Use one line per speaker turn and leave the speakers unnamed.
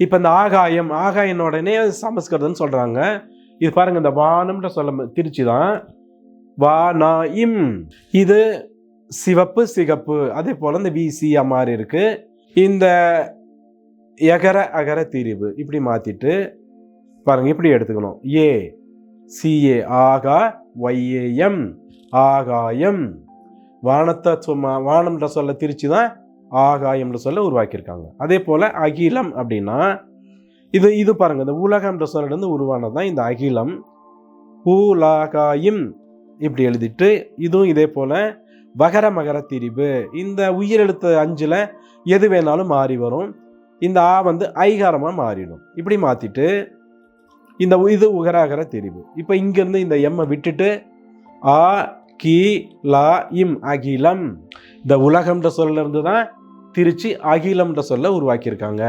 இப்போ இந்த ஆகாயம் ஆகாயனோடனே உடனே சமஸ்கிருதம்னு சொல்கிறாங்க இது பாருங்க இந்த வானம்ன்ற சொல்ல திருச்சி தான். வானாயிம் இது சிவப்பு சிகப்பு அதே போல் இந்த விசி மாதிரி இருக்குது இந்த எகர அகர திரிவு இப்படி மாற்றிட்டு பாருங்க இப்படி எடுத்துக்கணும். ஏ சிஏ ஆகா ஒய்ஏஎம் ஆகாயம். வானத்தை சும்மா வானம்ன்ற சொல்ல திருச்சி தான். ஆகாயம்ன்ற சொல்ல உருவாக்கியிருக்காங்க. அதே போல் அகிலம் அப்படின்னா இது இது பாருங்கள் இந்த உலகம்ன்ற சொல்லிருந்து உருவானது தான் இந்த அகிலம். ஊலாகாயும் இப்படி எழுதிட்டு இதுவும் இதே போல் வகர மகர திரிபு. இந்த உயிரெழுத்து அஞ்சில் எது வேணாலும் மாறி வரும். இந்த ஆ வந்து ஐகாரமாக மாறிடும். இப்படி மாற்றிட்டு இந்த இது உகராகர திரிவு இப்போ இங்கேருந்து இந்த எம்மை விட்டுட்டு ஆ கி லா இம் அகிலம். இந்த உலகம்ன்ற சொல்லிருந்து தான் திருச்சி அகிலம்ன்ற சொல்ல உருவாக்கியிருக்காங்க.